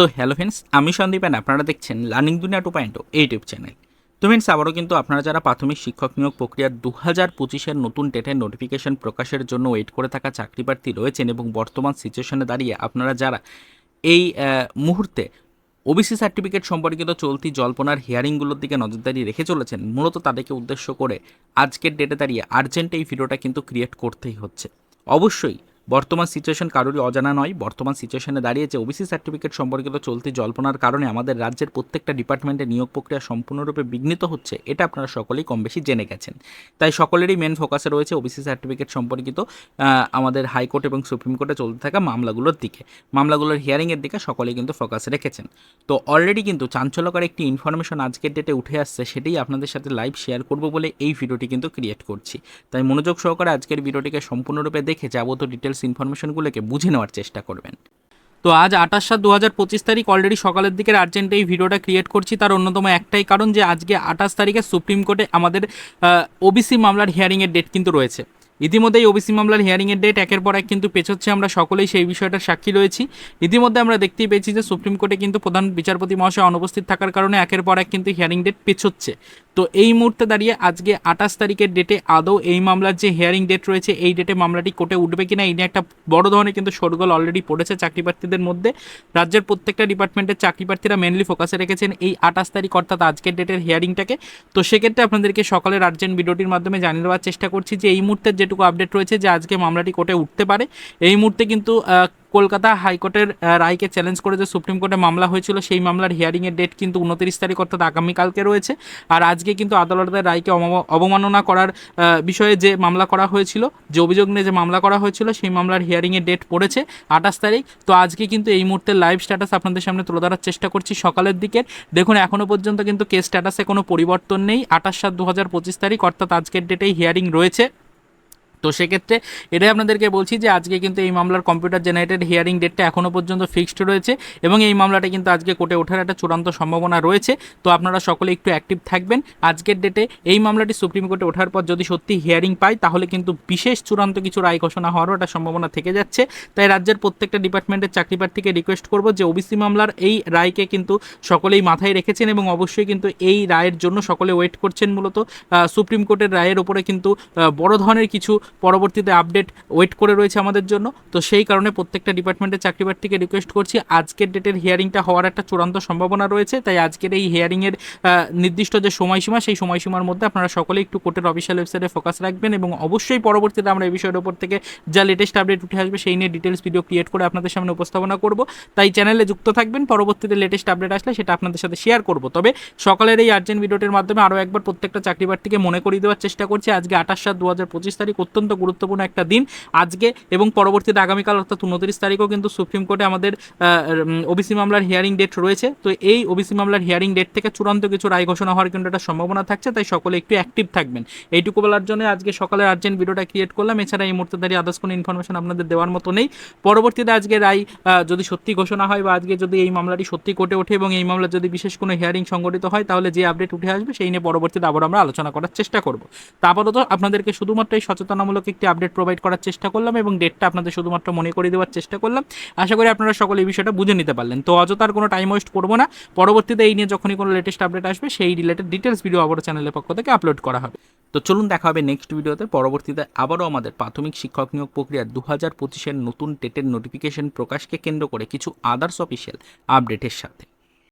তো hello friends আমি Sandeep and আপনারা দেখছেন learning Duniya two point YouTube channel তো ফ্রেন্ডস আবারও কিন্তু আপনারা যারা প্রাথমিক শিক্ষক নিয়োগ প্রক্রিয়ার দু হাজার পঁচিশের নতুন টেটের নোটিফিকেশন প্রকাশের জন্য ওয়েট করে থাকা চাকরি প্রার্থী রয়েছেন এবং বর্তমান সিচুয়েশনে দাঁড়িয়ে আপনারা যারা এই মুহূর্তে ওবিসি সার্টিফিকেট সম্পর্কিত চলতি জল্পনার হিয়ারিংগুলোর দিকে নজরদারি রেখে চলেছেন, মূলত তাদেরকে উদ্দেশ্য করে আজকের ডেটে দাঁড়িয়ে আর্জেন্ট এই ভিডিওটা কিন্তু ক্রিয়েট করতেই হচ্ছে। অবশ্যই বর্তমান সিচুয়েশন কারোরই অজানা নয়। বর্তমান সিচুয়েশনে দাঁড়িয়েছে ওবিসি সার্টিফিকেট সম্পর্কিত চলতি জল্পনার কারণে আমাদের রাজ্যের প্রত্যেকটা ডিপার্টমেন্টে নিয়োগ প্রক্রিয়া সম্পূর্ণরূপে বিঘ্নিত হচ্ছে, এটা আপনারা সকলেই কম বেশি জেনে গেছেন। তাই সকলেরই মেন ফোকাসে রয়েছে ওবিসি সার্টিফিকেট সম্পর্কিত আমাদের হাইকোর্ট এবং সুপ্রিম কোর্টে চলতে থাকা মামলাগুলোর দিকে। মামলাগুলোর হিয়ারিংয়ের দিকে সকলেই কিন্তু ফোকাস রেখেছেন। তো অলরেডি কিন্তু চাঞ্চল্যকর একটি ইনফরমেশন আজকের ডেটে উঠে আসছে, সেটাই আপনাদের সাথে লাইভ শেয়ার করব বলে এই ভিডিওটি কিন্তু ক্রিয়েট করছি। তাই মনোযোগ সহকারে আজকের ভিডিওটিকে সম্পূর্ণরূপে দেখে যাবতীয় ডিটেলস ইনফরমেশনগুলোকে বুঝে নেওয়ার চেষ্টা করবেন। তো আজ আঠাশ সাত দু হাজার পঁচিশ তারিখ অলরেডি সকালের দিকের আর্জেন্ট এই ভিডিওটা ক্রিয়েট করছি। তার অন্যতম একটাই কারণ যে আজকে আঠাশ তারিখে সুপ্রিম কোর্টে আমাদের ওবিসি মামলার হিয়ারিংয়ের ডেট কিন্তু রয়েছে। ইতিমধ্যেই ওবিসি মামলার হিয়ারিংয়ের ডেট একের পর এক কিন্তু পেছোচ্ছে। আমরা সকলেই সেই বিষয়টার সাক্ষী রয়েছি। ইতিমধ্যে আমরা দেখতেই পেয়েছি যে সুপ্রিম কোর্টে কিন্তু প্রধান বিচারপতি মহাশয় অনুপস্থিত থাকার কারণে একের পর এক কিন্তু হিয়ারিং ডেট পেছোচ্ছে। তো এই মুহূর্তে দাঁড়িয়ে আজকে আঠাশ তারিখের ডেটে আদৌ এই মামলার যে হিয়ারিং ডেট রয়েছে, এই ডেটে মামলাটি কোর্টে উঠবে কিনা, এই নিয়ে একটা বড় ধরনের কিন্তু শোরগোল অলরেডি পড়েছে চাকরি প্রার্থীদের মধ্যে। রাজ্যের প্রত্যেকটা ডিপার্টমেন্টের চাকরি প্রার্থীরা মেনলি ফোকাসে রেখেছেন এই আঠাশ তারিখ, অর্থাৎ আজকের ডেটের হিয়ারিংটাকে তো সেক্ষেত্রে আপনাদেরকে সকালের আর্জেন্ট ভিডিওটির মাধ্যমে জানিয়ে দেওয়ার চেষ্টা করছি যে এই মুহূর্তের যেটুকু আপডেট রয়েছে যে আজকে মামলাটি কোর্টে উঠতে পারে। এই মুহূর্তে কিন্তু কলকাতা হাইকোর্টের রায়কে চ্যালেঞ্জ করে যে সুপ্রিম কোর্টে মামলা হয়েছিল, সেই মামলার হিয়ারিংয়ের ডেট কিন্তু উনত্রিশ তারিখ অর্থাৎ আগামীকালকে রয়েছে। আর আজকে কিন্তু আদালতের রায়কে অবমা- অবমাননা করার বিষয়ে যে মামলা করা হয়েছিল, যে অভিযোগ নিয়ে যে মামলা করা হয়েছিল, সেই মামলার হিয়ারিংয়ের ডেট পড়েছে আঠাশ তারিখ। তো আজকে কিন্তু এই মুহূর্তে লাইভ স্ট্যাটাস আপনাদের সামনে তুলে ধরার চেষ্টা করছি সকালের দিকে। দেখুন এখনও পর্যন্ত কিন্তু কেস স্ট্যাটাসে কোনো পরিবর্তন নেই। আঠাশ সাত দু হাজার পঁচিশ তারিখ অর্থাৎ আজকের ডেটেই হিয়ারিং রয়েছে। তো সেক্ষেত্রে এটাই আপনাদেরকে বলছি যে আজকে কিন্তু এই মামলার কম্পিউটার জেনারেটেড হিয়ারিং ডেটটা এখনও পর্যন্ত ফিক্সড রয়েছে এবং এই মামলাটা কিন্তু আজকে কোর্টে ওঠার একটা চূড়ান্ত সম্ভাবনা রয়েছে। তো আপনারা সকলে একটু অ্যাক্টিভ থাকবেন। আজকের ডেটে এই মামলাটি সুপ্রিম কোর্টে ওঠার পর যদি সত্যি হিয়ারিং পাই তাহলে কিন্তু বিশেষ চূড়ান্ত কিছু রায় ঘোষণা হওয়ারও একটা সম্ভাবনা থেকে যাচ্ছে। তাই রাজ্যের প্রত্যেকটা ডিপার্টমেন্টের চাকরি প্রার্থীকে রিকোয়েস্ট করব যে ওবিসি মামলার এই রায়কে কিন্তু সকলেই মাথায় রেখেছেন এবং অবশ্যই কিন্তু এই রায়ের জন্য সকলে ওয়েট করছেন মূলত। সুপ্রিম কোর্টের রায়ের ওপরে কিন্তু বড় ধরনের কিছু পরবর্তীতে আপডেট ওয়েট করে রয়েছে আমাদের জন্য। তো সেই কারণে প্রত্যেকটা ডিপার্টমেন্টের চাকরি প্রার্থীকে রিকোয়েস্ট করছি। আজকের ডেটের হিয়ারিংটা হওয়ার একটা চূড়ান্ত সম্ভাবনা রয়েছে, তাই আজকের এই হিয়ারিংয়ের নির্দিষ্ট যে সময়সীমা, সেই সময়সীমার মধ্যে আপনারা সকলে একটু কোর্টের অফিসিয়াল ওয়েবসাইটে ফোকাস রাখবেন এবং অবশ্যই পরবর্তীতে আমরা এই বিষয়ের উপর থেকে যা লেটেস্ট আপডেট উঠে আসবে, সেই নিয়ে ডিটেলস ভিডিও ক্রিয়েট করে আপনাদের সামনে উপস্থাপনা করব। তাই চ্যানেলে যুক্ত থাকবেন, পরবর্তীতে লেটেস্ট আপডেট আসলে সেটা আপনাদের সাথে শেয়ার করব। তবে সকালের এই আর্জেন্ট ভিডিওটির মাধ্যমে আরও একবার প্রত্যেকটা চাকরি প্রার্থীকে মনে করিয়ে দেওয়ার চেষ্টা করছি। আজকে আঠাশ সাত দু হাজার পঁচিশ তারিখ, অত্যন্ত গুরুত্বপূর্ণ একটা দিন আজকে এবং পরবর্তীতে আগামীকাল অর্থাৎ উনত্রিশ তারিখও কিন্তু সুপ্রিম কোর্টে আমাদের ওবিসি মামলার হিয়ারিং ডেট রয়েছে। তো এই ওবিসি মামলার হিয়ারিং ডেট থেকে চূড়ান্ত কিছু রায় ঘোষণা হওয়ার কিন্তু একটা সম্ভাবনা থাকছে, তাই সকলে একটু অ্যাক্টিভ থাকবেন। এইটুকু বলার জন্য আজকে সকালের আর্জেন্ট ভিডিওটা ক্রিয়েট করলাম। এছাড়া এই মুহূর্তে দাঁড়িয়ে আদার্স কোনো ইনফরমেশন আপনাদের দেওয়ার মতো নেই। পরবর্তীতে আজকে রায় যদি সত্যি ঘোষণা হয় বা আজকে যদি এই মামলাটি সত্যি কোর্টে ওঠে এবং এই মামলার যদি বিশেষ কোনো হিয়ারিং সংগঠিত হয়, তাহলে যে আপডেট উঠে আসবে, সেই নিয়ে পরবর্তীতে আবার আমরা আলোচনা করার চেষ্টা করব। তা আপাতত আপনাদেরকে শুধুমাত্র এই সচেতনামূলক একটি আপডেট প্রোভাইড করার চেষ্টা করলাম এবং ডেটটা আপনাদের শুধুমাত্র মনে করে দেওয়ার চেষ্টা করলাম। আশা করি আপনারা সকলে এই বিষয়টা বুঝে নিতে পারলেন। তো অযথার কোনো টাইম ওয়েস্ট করব না। পরবর্তীতে এই নিয়ে যখনই কোনো লেটেস্ট আপডেট আসবে, সেই রিলেটেড ডিটেলস ভিডিও আবারও চ্যানেলের পক্ষ থেকে আপলোড করা হবে। তো চলুন দেখা হবে নেক্সট ভিডিওতে পরবর্তীতে আবারও আমাদের প্রাথমিক শিক্ষক নিয়োগ প্রক্রিয়ার দু হাজার পঁচিশের নতুন টেটের নোটিফিকেশন প্রকাশকে কেন্দ্র করে কিছু আদার্স অফিসিয়াল আপডেটের সাথে।